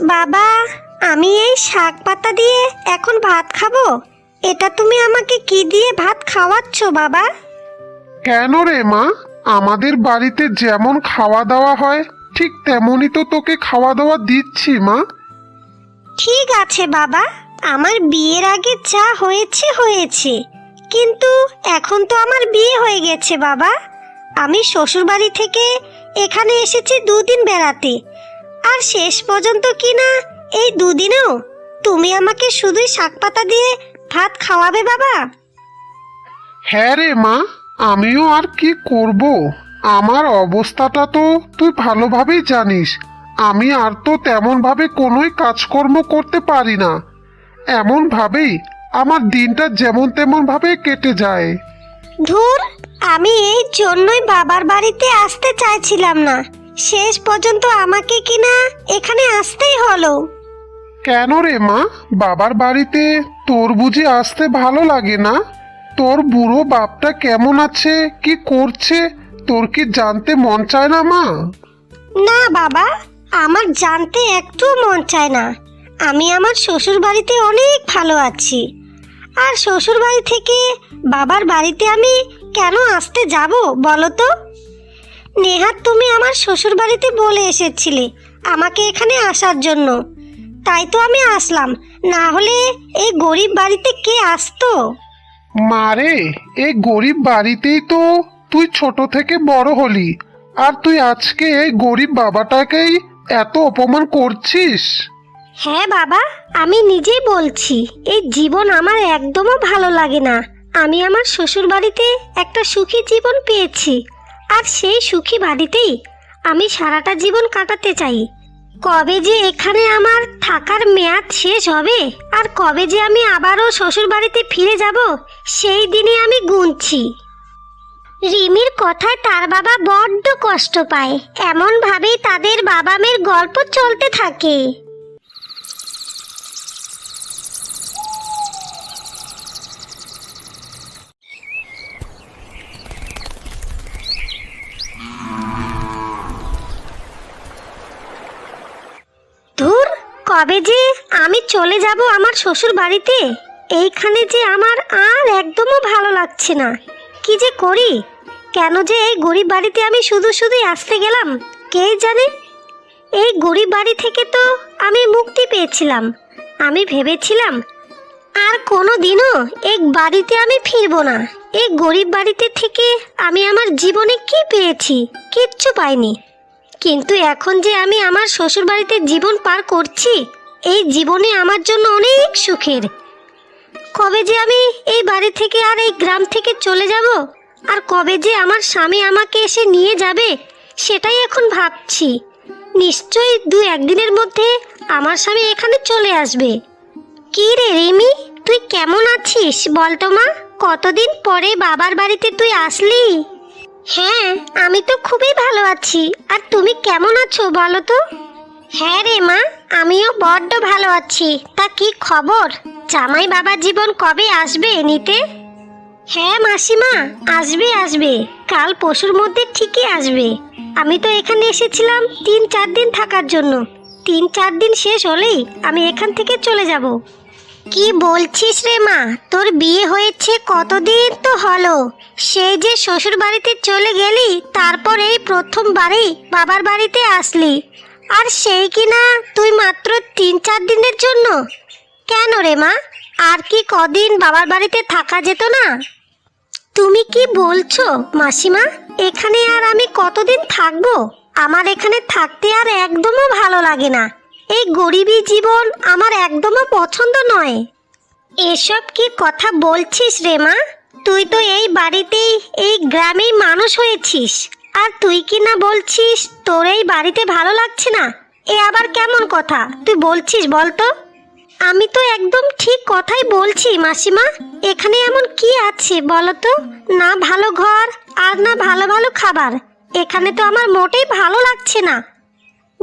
বাবা আমি এই শাক পাতা দিয়ে এখন ভাত খাব। এটা তুমি আমাকে কি দিয়ে ভাত খাওয়াচ্ছ বাবা? কেন রে মা? আমাদের বাড়িতে যেমন খাওয়া দাওয়া হয় ঠিক তেমনই তো তোকে খাওয়া দাওয়া দিচ্ছি মা। ঠিক আছে বাবা। আমার বিয়ের আগে যা হয়েছে হয়েছে। কিন্তু এখন তো আমার বিয়ে হয়ে গেছে বাবা। আমি শ্বশুর বাড়ি থেকে এখানে এসেছি দুদিন বেড়াতে। আর শেষ পর্যন্ত কি না? এই দুদিনেও? তুমি আমাকে শুধুই শাক পাতা দিয়ে ভাত খাওয়াবে বাবা? হ্যাঁ রে মা আমিও আর কি করব? আমার অবস্থাটা তো তুই ভালোভাবেই জানিস। আমি আর তো তেমনভাবে কোনোই কাজকর্ম করতে পারি না। এমনভাবেই আমার দিনটা যেমন তেমনভাবে কেটে যায়। ধুর আমি এই জন্যই বাবার বাড়িতে আসতে চাইছিলাম না। শেষ পর্যন্ত আমাকে কিনা এখানে আসতেই হলো। কেন রে মা? বাবার বাড়িতে তোর বুঝি আসতে ভালো লাগে না? তোর বুড়ো বাপটা কেমন আছে? কি করছে? তোর কি জানতে মন চায় না মা? না বাবা আমার জানতে একটু মন চায় না। আমি আমার শ্বশুর বাড়িতে অনেক ভালো আছি। আর শ্বশুর বাড়ি থেকে বাবার বাড়িতে আমি কেন আসতে যাব বলো তো? নেহাত তুমি আমার শ্বশুর বাড়িতে বলে এসেছিলে আমাকে এখানে আসার জন্য। তাই তো আমি আসলাম। না হলে এই গরিব বাড়িতে কে আসতো? মারে এই গরিব বাড়িতেই তো তুই ছোট থেকে বড় হলি। আর তুই আজকে এই গরিব বাবাটাকেই এত অপমান করছিস? হ্যাঁ বাবা আমি নিজেই বলছি এই জীবন আমার একদমও ভালো লাগে না। আমি আমার শ্বশুর বাড়িতে একটা সুখী জীবন পেয়েছি। আর সেই সুখী বাড়িতেই আমি সারাটা জীবন কাটাতে চাই। কবে যে এখানে আমার থাকার মেয়াদ শেষ হবে আর কবে যে আমি আবারও শ্বশুর বাড়িতে ফিরে যাব, সেই দিনে আমি গুনছি। রিমির কথায় তার বাবা বড্ড কষ্ট পায়। এমনভাবেই তাদের বাবা মেয়ের গল্প চলতে থাকে ধুর কবে যে আমি চলে যাব আমার শ্বশুর বাড়িতে? এইখানে যে আমার আর একদমও ভালো লাগছে না। কি যে করি? কেন যে এই গরিব বাড়িতে আমি শুধু শুধুই আসতে গেলাম, কে জানে? এই গরিব বাড়ি থেকে তো আমি মুক্তি পেয়েছিলাম। আমি ভেবেছিলাম, আর কোনো দিনও এই বাড়িতে আমি ফিরবো না। এই গরিব বাড়িতে থেকে আমি আমার জীবনে কি পেয়েছি? কিচ্ছু পাইনি। কিন্তু এখন যে আমি আমার শ্বশুর বাড়িতে জীবন পার করছি, এই জীবনে আমার জন্য অনেক সুখের। কবে যে আমি এই বাড়ি থেকে আর এই গ্রাম থেকে চলে যাব, আর কবে যে আমার স্বামী আমাকে এসে নিয়ে যাবে, সেটাই এখন ভাবছি। নিশ্চয়ই দু একদিনের মধ্যে আমার স্বামী এখানে চলে আসবে। কি রে রিমি, তুই কেমন আছিস? বলতো মা, কতদিন পরে বাবার বাড়িতে তুই আসলি? হ্যাঁ আমি তো খুবই ভালো আছি। আর তুমি কেমন আছো বলো তো? হ্যাঁ রে মা, আমিও বড্ড ভালো আছি। তা কি খবর? জামাই বাবার জীবন কবে আসবে নিতে হ্যাঁ মাসিমা, আসবে আসবে। কাল পশুর মধ্যে ঠিকই আসবে। আমি তো এখানে এসেছিলাম তিন চার দিন থাকার জন্য। তিন চার দিন শেষ হলেই আমি এখান থেকে চলে যাব। কি বলছিস রে মা? তোর বিয়ে হয়েছে কতদিন তো হলো? সেই যে শ্বশুর বাড়িতে চলে গেলি, তারপর এই প্রথমবারেই বাবার বাড়িতে আসলি। আর সেই কিনা তুই মাত্র তিন চার দিনের জন্য? কেন রে মা? আর কি কদিন বাবার বাড়িতে থাকা যেত না? তুমি কি বলছো, মাসিমা? এখানে আর আমি কতদিন থাকব? আমার এখানে থাকতে আর একদমও ভালো লাগে না। এই গরিবী জীবন আমার একদমও পছন্দ নয়। এসব কি কথা বলছিস রে মা? তুই তো এই বাড়িতেই, এই গ্রামেই মানুষ হয়েছিস। আর তুই কি না বলছিস, তোর এই বাড়িতে ভালো লাগছে না? এ আবার কেমন কথা? তুই বলছিস বলতো আমি তো একদম ঠিক কথাই বলছি মাসিমা। এখানে এমন কি আছে বলো তো? না ভালো ঘর আর না ভালো ভালো খাবার। এখানে তো আমার মোটেই ভালো লাগছে না।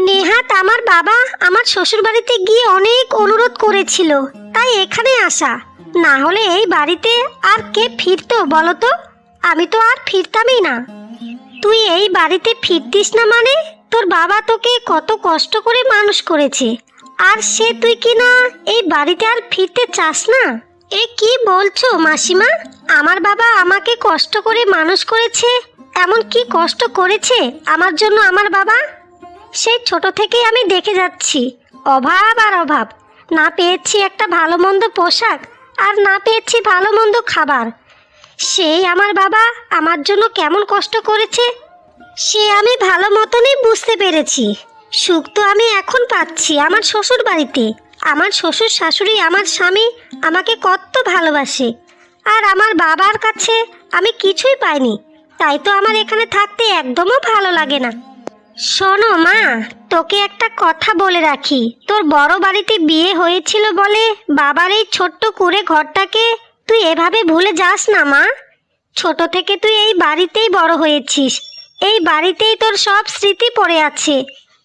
নেহাত আমার বাবা আমার শ্বশুর বাড়িতে গিয়ে অনেক অনুরোধ করেছিল। তাই এখানে আসা। না হলে এই বাড়িতে আর কে ফিরতো বলো তো? আমি তো আর ফিরতামই না। তুই এই বাড়িতে ফিরতিস না মানে? তোর বাবা তোকে কত কষ্ট করে মানুষ করেছে। আর সে তুই কি না এই বাড়িতে আর ফিরতে চাস না? এ কি বলছো মাসিমা? আমার বাবা আমাকে কষ্ট করে মানুষ করেছে? এমন কি কষ্ট করেছে আমার জন্য আমার বাবা? সেই ছোট থেকেই আমি দেখে যাচ্ছি। অভাব আর অভাব। না পেয়েছি একটা ভালো মন্দ পোশাক আর না পেয়েছি ভালো মন্দ খাবার। সেই আমার বাবা আমার জন্য কেমন কষ্ট করেছে, সে আমি ভালো মতনই বুঝতে পেরেছি। সুখ তো আমি এখন পাচ্ছি আমার শ্বশুর বাড়িতে। আমার শ্বশুর শাশুড়ি, আমার স্বামী আমাকে কত ভালোবাসে। আর আমার বাবার কাছে আমি কিছুই পাইনি। তাই তো আমার এখানে থাকতে একদমও ভালো লাগে না। শোনো মা, তোকে একটা কথা বলে রাখি। তোর বড় বাড়িতে বিয়ে হয়েছিল বলে বাবার এই ছোট্ট কুড়ে ঘরটাকে তুই এভাবে ভুলে যাস না মা। ছোট থেকে তুই এই বাড়িতেই বড় হয়েছিস। এই বাড়িতেই তোর সব স্মৃতি পড়ে আছে।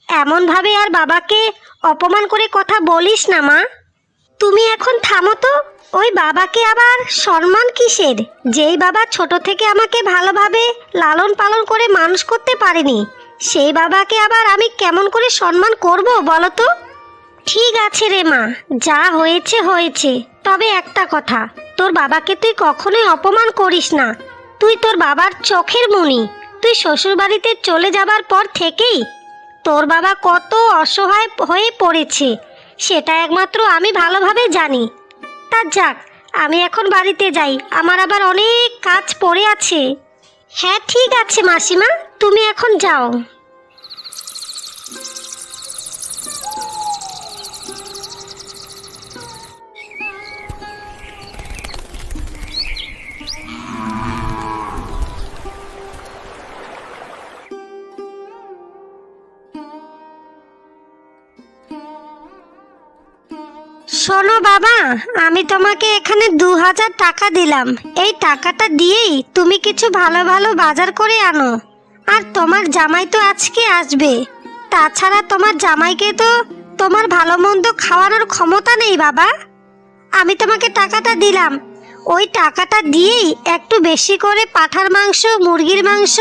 এমনভাবে আর বাবাকে অপমান করে কথা বলিস না মা। তুমি এখন থামো তো, ওই বাবাকে আবার সম্মান কিসের? যেই বাবা ছোট থেকে আমাকে ভালোভাবে লালন পালন করে মানুষ করতে পারেনি সেই বাবাকে আবার আমি কেমন করে সম্মান করব বলো তো? ঠিক আছে রে মা, যা হয়েছে হয়েছে। তবে একটা কথা, তোর বাবাকে তুই কখনোই অপমান করিস না। তুই তোর বাবার চোখের মনি। তুই শ্বশুর বাড়িতে চলে যাবার পর থেকেই তোর বাবা কত অসহায় হয়ে পড়েছে, সেটা একমাত্র আমি ভালোভাবে জানি। তা যাক, আমি এখন বাড়িতে যাই, আমার আবার অনেক কাজ পড়ে আছে। হ্যাঁ ঠিক আছে মাসিমা তুমি এখন যাও। শোনো বাবা, আমি তোমাকে এখানে দু হাজার টাকা দিলাম। এই টাকাটা দিয়েই তুমি কিছু ভালো ভালো বাজার করে আনো। আর তোমার জামাই তো আজকে আসবে। তাছাড়া তোমার জামাইকে তো তোমার ভালো মন্দ খাওয়ানোর ক্ষমতা নেই বাবা। আমি তোমাকে টাকাটা দিলাম। ওই টাকাটা দিয়েই একটু বেশি করে পাঠার মাংস, মুরগির মাংস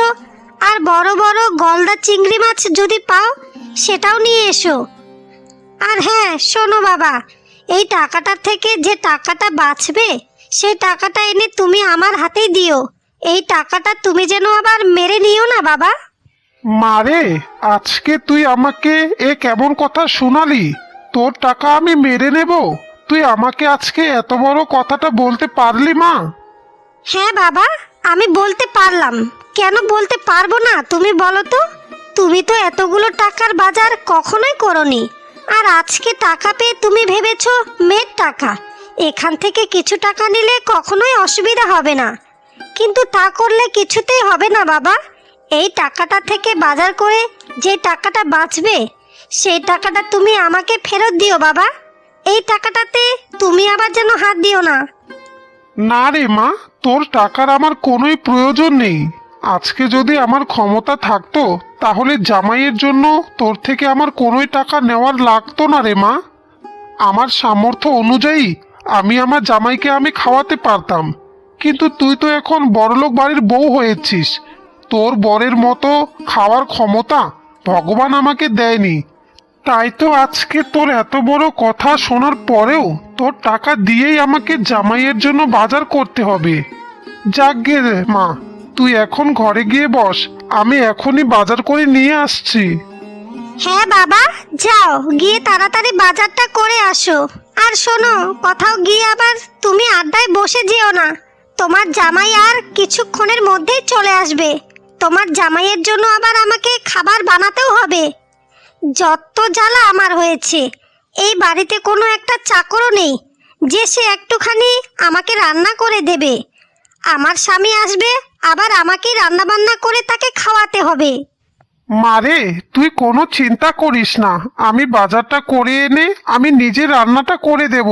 আর বড় বড় গলদা চিংড়ি মাছ যদি পাও, সেটাও নিয়ে এসো। আর হ্যাঁ শোনো বাবা এই টাকাটার থেকে যে টাকাটা বাঁচবে সেই টাকাটা এনে তুমি আমার হাতেই দিও। এই টাকাটা তুমি যেন আবার মেরে নিও না বাবা। মারে আজকে তুই আমাকে এ কেমন কথা শোনালি? তোর টাকা আমি মেরে নেব। তুই আমাকে আজকে এত বড় কথাটা বলতে পারলি মা? হ্যাঁ বাবা আমি বলতে পারলাম। কেন বলতে পারব না তুমি বলো তো? তুমি তো এতগুলো টাকার বাজার কখনোই করনি। আর আজকে টাকা পেয়ে তুমি ভেবেছ মেয়ের টাকা। এখান থেকে কিছু টাকা নিলে কখনোই অসুবিধা হবে না। কিন্তু তা করলে কিছুতেই হবে না, বাবা। এই টাকাটা থেকে বাজার করে যে টাকাটা বাঁচবে, সেই টাকাটা তুমি আমাকে ফেরত দিও, বাবা। এই টাকাটাতে তুমি আবার যেন হাত দিও না। না রে মা, তোর টাকার আমার কোনোই প্রয়োজন নেই। আজকে যদি আমার ক্ষমতা থাকতো, তাহলে জামাইয়ের জন্য তোর থেকে আমার কোনোই টাকা নেওয়ার লাগতো না রে মা। আমার সামর্থ্য অনুযায়ী আমি আমার জামাইকে আমি খাওয়াতে পারতাম। কিন্তু তুই তো এখন বড়লোক বাড়ির বউ হয়েছিস। তোর বরের মতো খাওয়ার ক্ষমতা ভগবান আমাকে দেয়নি। তাই তো আজকে তোর এত বড় কথা শোনার পরেও তোর টাকা দিয়েই আমাকে জামাইয়ের জন্য বাজার করতে হবে। রে মা। তুই এখন ঘরে গিয়ে বস, আমি এখনই বাজার করে নিয়ে আসছি। হ্যাঁ বাবা, যাও, গিয়ে তাড়াতাড়ি বাজারটা করে আসো। আর শোনো, কোথাও গিয়ে আবার তুমি আড্ডায় বসে যেও না। তোমার জামাই আর কিছুক্ষণের মধ্যেই চলে আসবে। তোমার জামাইয়ের জন্য আবার আমাকে খাবার বানাতেও হবে। যত জ্বালা আমার হয়েছে। এই বাড়িতে কোনো একটা চাকরও নেই, যে সে একটুখানি আমাকে রান্না করে দেবে। আমার স্বামী আসবে, আবার আমাকেই রান্নাবান্না করে তাকে খাওয়াতে হবে। মারে তুই কোনো চিন্তা করিস না। আমি বাজারটা করে এনে আমি নিজে রান্নাটা করে দেব।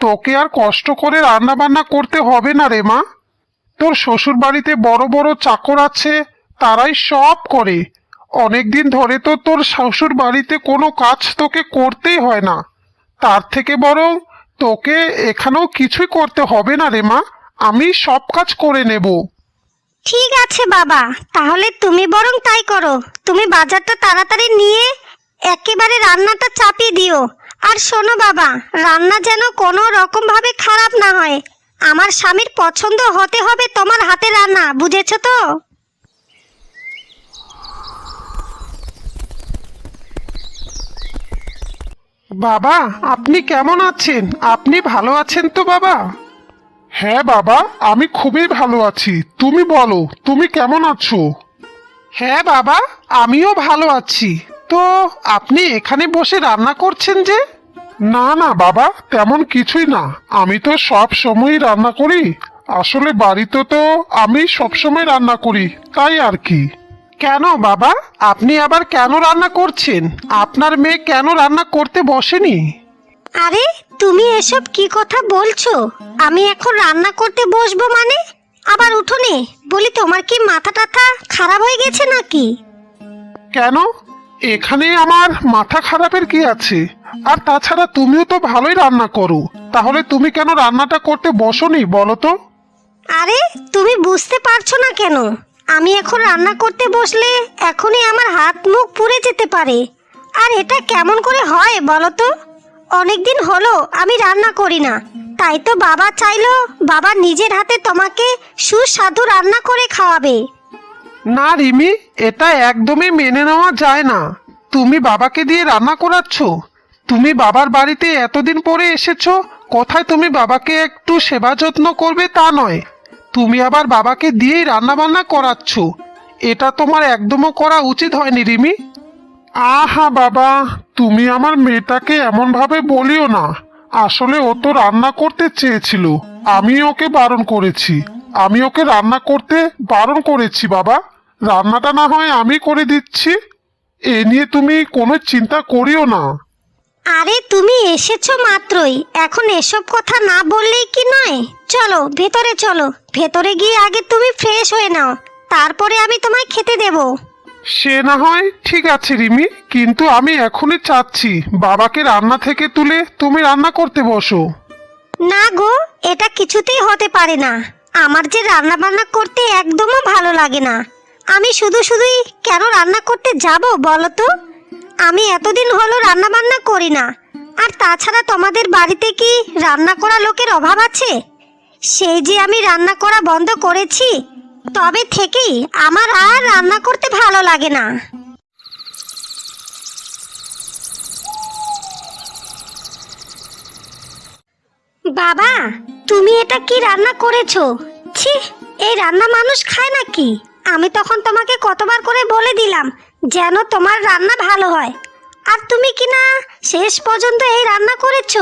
তোকে আর কষ্ট করে রান্না বান্না করতে হবে না রে মা। তোর শ্বশুর বাড়িতে বড় বড় চাকর আছে, তারাই সব করে। অনেক দিন ধরে তো তোর শ্বশুর বাড়িতে কোনো কাজ তোকে করতেই হয় না। তার থেকে বরং তোকে এখানেও কিছুই করতে হবে না রে মা। আমি সব কাজ করে নেব। ঠিক আছে বাবা তাহলে তুমি বরং তাই করো। তুমি বাজারটা তাড়াতাড়ি নিয়ে একেবারে রান্নাটা চাপিয়ে দিও। আর শোনো বাবা রান্না যেন কোনো রকম ভাবে খারাপ না হয়। আমার স্বামীর পছন্দ হতে হবে তোমার হাতে রান্না বুঝেছ তো? বাবা আপনি কেমন আছেন? আপনি ভালো আছেন তো বাবা? হ্যাঁ বাবা আমি খুবই ভালো আছি। তুমি বলো তুমি কেমন আছো? হ্যাঁ বাবা আমিও ভালো আছি। তো আপনি এখানে বসে রান্না করছেন যে? না না বাবা তেমন কিছুই না। আমি তো সব সময়ই রান্না করি। আসলে বাড়িতে তো আমি সব সময় রান্না করি তাই আর কি। কেন বাবা? আপনি আবার কেন রান্না করছেন? আপনার মেয়ে কেন রান্না করতে বসেনি? আরে তুমি এসব কি কথা বলছো? আমি এখন রান্না করতে বসবো মানে? আবার উঠোনে? বলি তোমার কি মাথা টাথা খারাপ হয়ে গেছে নাকি? কেন? এখানে আমার মাথা খারাপের কি আছে? আর তাছাড়া তুমিও তো ভালোই রান্না করো। তাহলে তুমি কেন রান্নাটা করতে বসনি বলো তো? আরে তুমি বুঝতে পারছ না কেন? আমি এখন রান্না করতে বসলে এখনই আমার হাত মুখ পুড়ে যেতে পারে। আর এটা কেমন করে হয় বলো তো? অনেকদিন হলো, আমি রান্না করি না। তাই তো বাবা চাইলো, বাবা নিজের হাতে তোমাকে সুস্বাদু রান্না করে খাওয়াবে। না রিমি, এটা একদমই মেনে নেওয়া যায় না। তুমি বাবাকে দিয়ে রান্না করাচ্ছ। তুমি বাবার বাড়িতে এতদিন পরে এসেছ, কোথায় তুমি বাবাকে একটু সেবা যত্ন করবে তা নয়। তুমি আবার বাবাকে দিয়েই রান্না বান্না করাচ্ছ। এটা তোমার একদমও করা উচিত হয়নি, রিমি। আহা বাবা, তুমি আমার মেয়েটাকে এমন ভাবে বলিও না। আসলে ও তো রান্না করতে চেয়েছিল। আমি ওকে বারণ করেছি। আমি ওকে রান্না করতে বারণ করেছি বাবা। রান্নাটা না হয় আমি করে দিচ্ছি। এ নিয়ে তুমি কোনো চিন্তা করিও না। আরে তুমি এসেছ মাত্রই। এখন এসব কথা না বললেই কি নয়? চলো, ভেতরে চলো। ভেতরে গিয়ে আগে তুমি ফ্রেশ হয়ে নাও। তারপরে আমি তোমায় খেতে দেবো। সে না হয় ঠিক আছে রিমি, কিন্তু আমি এখনই চাচ্ছি বাবাকে রান্না থেকে তুলে তুমি রান্না করতে বসো। না গো, এটা কিছুতেই হতে পারে না। আমার যে রান্না বান্না করতে একদমও ভালো লাগে না। আমি শুধু শুধুই কেন রান্না করতে যাব বলো তো? আমি এতদিন হলো রান্না বান্না করি না। আর তাছাড়া তোমাদের বাড়িতে কি রান্না করা লোকের অভাব আছে? সেই যে আমি রান্না করা বন্ধ করেছি তবে থেকেই আমার আর রান্না করতে ভালো লাগে না। বাবা, তুমি এটা কি রান্না করেছ? ছি, এই রান্না মানুষ খায় নাকি? আমি তখন তোমাকে কতবার করে বলে দিলাম যেন তোমার রান্না ভালো হয়। আর তুমি কি না শেষ পর্যন্ত এই রান্না করেছ?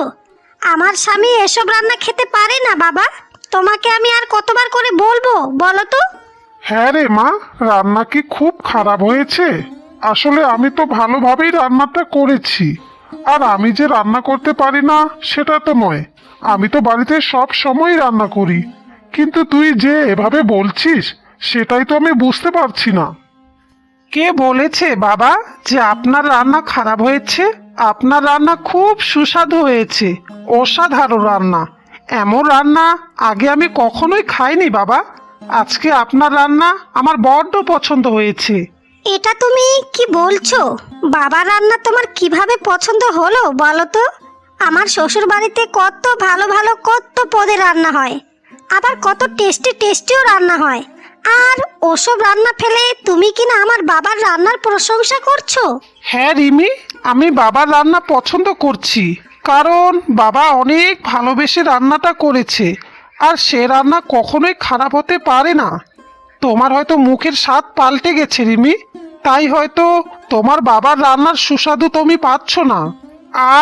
আমার স্বামী এসব রান্না খেতে পারে না, বাবা। তোমাকে আমি আর কতবার করে বলব বলো তো? হ্যাঁ রে মা রান্না কি খুব খারাপ হয়েছে? আসলে আমি তো ভালোভাবেই রান্নাটা করেছি। আর আমি যে রান্না করতে পারি না সেটা তো নয়। আমি তো বাড়িতে সব সময় রান্না করি। কিন্তু তুই যে এভাবে বলছিস সেটাই তো আমি বুঝতে পারছি না। কে বলেছে বাবা যে আপনার রান্না খারাপ হয়েছে? আপনার রান্না খুব সুস্বাদু হয়েছে। অসাধারণ রান্না। এমন রান্না আগে আমি কখনোই খাইনি বাবা। আজকে আপনার রান্না আমার বড্ড পছন্দ হয়েছে। এটা তুমি কি বলছো? বাবা রান্না তোমার কীভাবে পছন্দ হলো বলো তো? আমার শ্বশুর বাড়িতে কত ভালো ভালো কত পদে রান্না হয়। আবার কত টেস্টি টেস্টিও রান্না হয়। আর ওসব রান্না ফেলে তুমি কিনা আমার বাবার রান্নার প্রশংসা করছ? হ্যাঁ রিমি আমি বাবার রান্না পছন্দ করছি। কারণ বাবা অনেক ভালোবেসে রান্নাটা করেছে, আর সে রান্না কখনোই খারাপ হতে পারে না। তোমার হয়তো মুখের স্বাদ পাল্টে গেছে, রিমি। তাই হয়তো তোমার বাবার রান্নার সুস্বাদু তুমি পাচ্ছ না।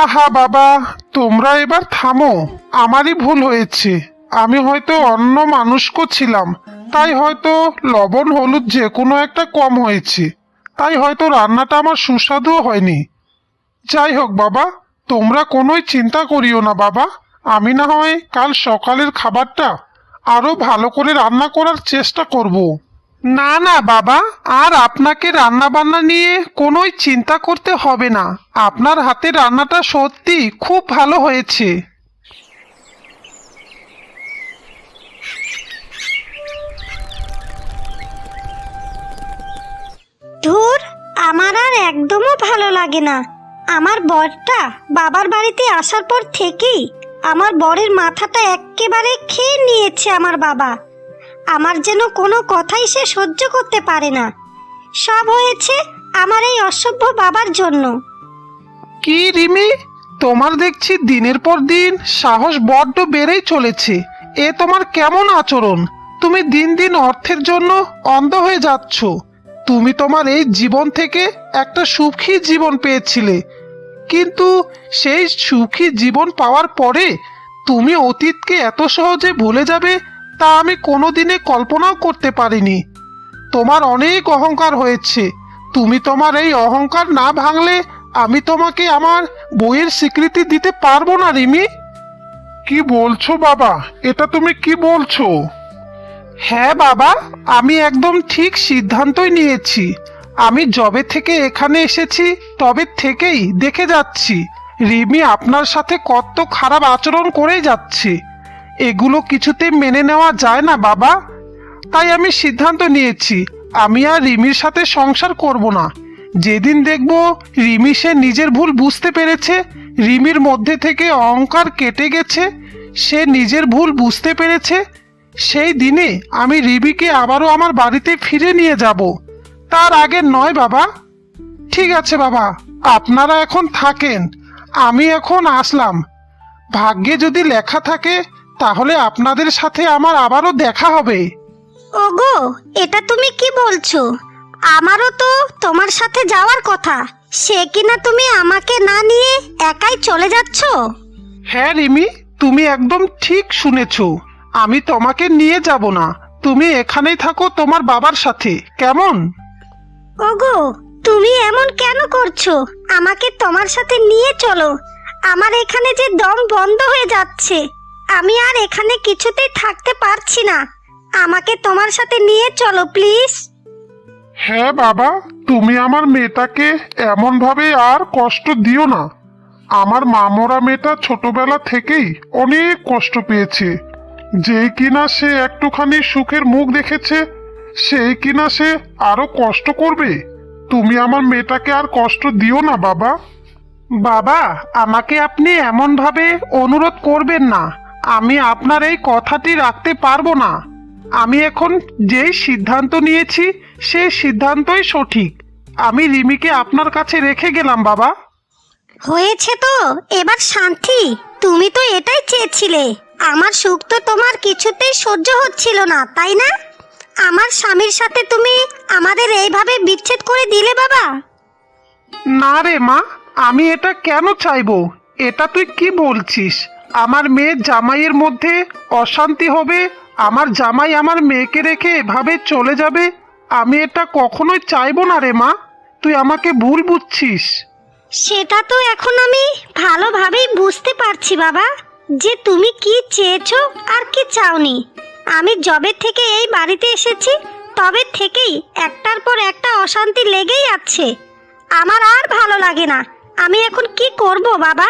আহা বাবা, তোমরা এবার থামো। আমারই ভুল হয়েছে। আমি হয়তো অন্য মানুষকে ছিলাম। তাই হয়তো লবণ, হলুদ যে কোনো একটা কম হয়েছে। তাই হয়তো রান্নাটা আমার সুস্বাদুও হয়নি। যাই হোক বাবা তোমরা কোনোই চিন্তা করিও না, বাবা। আমি না হয় কাল সকালের খাবারটা আরও ভালো করে রান্না করার চেষ্টা করব। না না, বাবা, আর আপনাকে রান্না বান্না নিয়ে কোনোই চিন্তা করতে হবে না। আপনার হাতে রান্নাটা সত্যি খুব ভালো হয়েছে। ধুর, আমার আর একদমও ভালো লাগে না। আমার বরটা বাবার বাড়িতে আসার পর থেকেই আমার বরের মাথাটা এক্কেবারে খেয়ে নিয়েছে আমার বাবা। আমার যেন কোনো কথাই সে সহ্য করতে পারে না। সব হয়েছে আমার এই অসভ্য বাবার জন্য। কি রিমি? তোমার দেখছি দিনের পর দিন সাহস বড্ড বেড়েই চলেছে। এ তোমার কেমন আচরণ? তুমি দিন দিন অর্থের জন্য অন্ধ হয়ে যাচ্ছ। তুমি তোমার এই জীবন থেকে একটা সুখী জীবন পেয়েছিলে। কিন্তু সেই সুখী জীবন পাওয়ার পরে তুমি অতীতকে এত সহজে ভুলে যাবে তা আমি কোনোদিনে কল্পনাও করতে পারিনি। তোমার অনেক অহংকার হয়েছে। তুমি তোমার এই অহংকার না ভাঙলে আমি তোমাকে আমার বইয়ের স্বীকৃতি দিতে পারব না, রিমি। কি বলছো বাবা? এটা তুমি কি বলছো? হ্যাঁ বাবা, আমি একদম ঠিক সিদ্ধান্তই নিয়েছি। আমি যবে থেকে এখানে এসেছি, তবে থেকেই দেখে যাচ্ছি। রিমি আপনার সাথে কত খারাপ আচরণ করেই যাচ্ছে। এগুলো কিছুতে মেনে নেওয়া যায় না, বাবা। তাই আমি সিদ্ধান্ত নিয়েছি, আমি আর রিমির সাথে সংসার করব না। যেদিন দেখব রিমি সে নিজের ভুল বুঝতে পেরেছে, রিমির মধ্যে থেকে অহংকার কেটে গেছে, সে নিজের ভুল বুঝতে পেরেছে, সেই দিনে আমি রিবিকে আবারও আমার বাড়িতে ফিরে নিয়ে যাব। তার আগে নয় বাবা। ঠিক আছে বাবা আপনারা এখন থাকেন আমি এখন আসলাম। ভাগ্যে যদি লেখা থাকে তাহলে আপনাদের সাথে আমার আবারও দেখা হবে। ওগো এটা তুমি কি বলছো? আমারও তো তোমার সাথে যাওয়ার কথা সে কিনা তুমি আমাকে না নিয়ে একাই চলে যাচ্ছ? হ্যাঁ রিমি তুমি একদম ঠিক শুনেছ। আমি তোমাকে নিয়ে যাব না তুমি এখানেই থাকো তোমার বাবার সাথে কেমন? ওগো, তুমি এমন কেন করছ? আমাকে তোমার সাথে নিয়ে চলো। আমার এখানে যে দম বন্ধ হয়ে যাচ্ছে, আমি আর এখানে কিছুতেই থাকতে পারছি না। আমাকে তোমার সাথে নিয়ে চলো, প্লিজ। হ্যাঁ বাবা, তুমি আমার মেয়েটাকে এমন ভাবে আর কষ্ট দিও না। আমার মামরা মেয়েটা ছোটবেলা থেকেই অনেক কষ্ট পেয়েছে। যেই কিনা সে একটুখানি সুখের মুখ দেখেছে সেই কিনা সে আরও কষ্ট করবে? তুমি আমার মেয়েটাকে আর কষ্ট দিও না বাবা। বাবা আমাকে আপনি এমনভাবে অনুরোধ করবেন না। আমি আপনার এই কথাটি রাখতে পারব না। আমি এখন যেই সিদ্ধান্ত নিয়েছি সেই সিদ্ধান্তই সঠিক। আমি রিমিকে আপনার কাছে রেখে গেলাম বাবা। হয়েছে তো এবার শান্তি। তুমি তো এটাই চেয়েছিলে। আমার সুখ তো তোমার কিছুতেই সহ্য হচ্ছিল না তাই না? আমার স্বামীর সাথে তুমি আমাদের এইভাবে বিচ্ছেদ করে দিলে বাবা? না রে মা আমি এটা কেন চাইব? এটা তুই কি বলছিস? আমার মেয়ের জামাইয়ের মধ্যে অশান্তি হবে আমার জামাই আমার মেয়েকে রেখে এভাবে চলে যাবে আমি এটা কখনোই চাইব না রে মা। তুই আমাকে ভুল বুঝছিস। সেটা তো এখন আমি ভালোভাবেই বুঝতে পারছি বাবা যে তুমি কি চেয়েছো আর কি চাওনি। আমি জবের থেকে এই বাড়িতে এসেছি, তবে থেকেই একটার পর একটা অশান্তি লেগেই আছে। আমার আর ভালো লাগে না। আমি এখন কি করব, বাবা?